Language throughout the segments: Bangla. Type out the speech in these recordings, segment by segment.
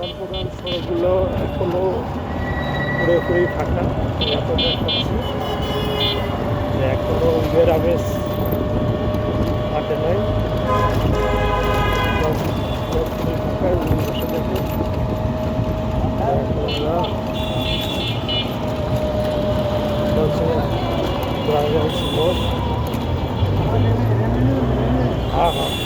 সড়কগুলো এখনও পুরোপুরি ফাঁকা। এত দেখাচ্ছি যে এখনও ঈদের আবেশ হাতে নাই। ফাঁকা বসে দেখে হ্যাঁ হ্যাঁ।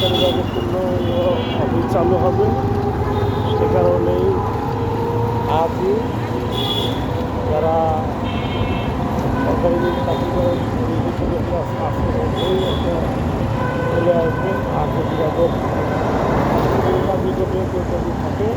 সরকারিভাবে কোনো অফিস চালু হবে। সে কারণেই আজই যারা সরকারি চাকরি একটা চলে আসবে। আর যদি যাদের থাকে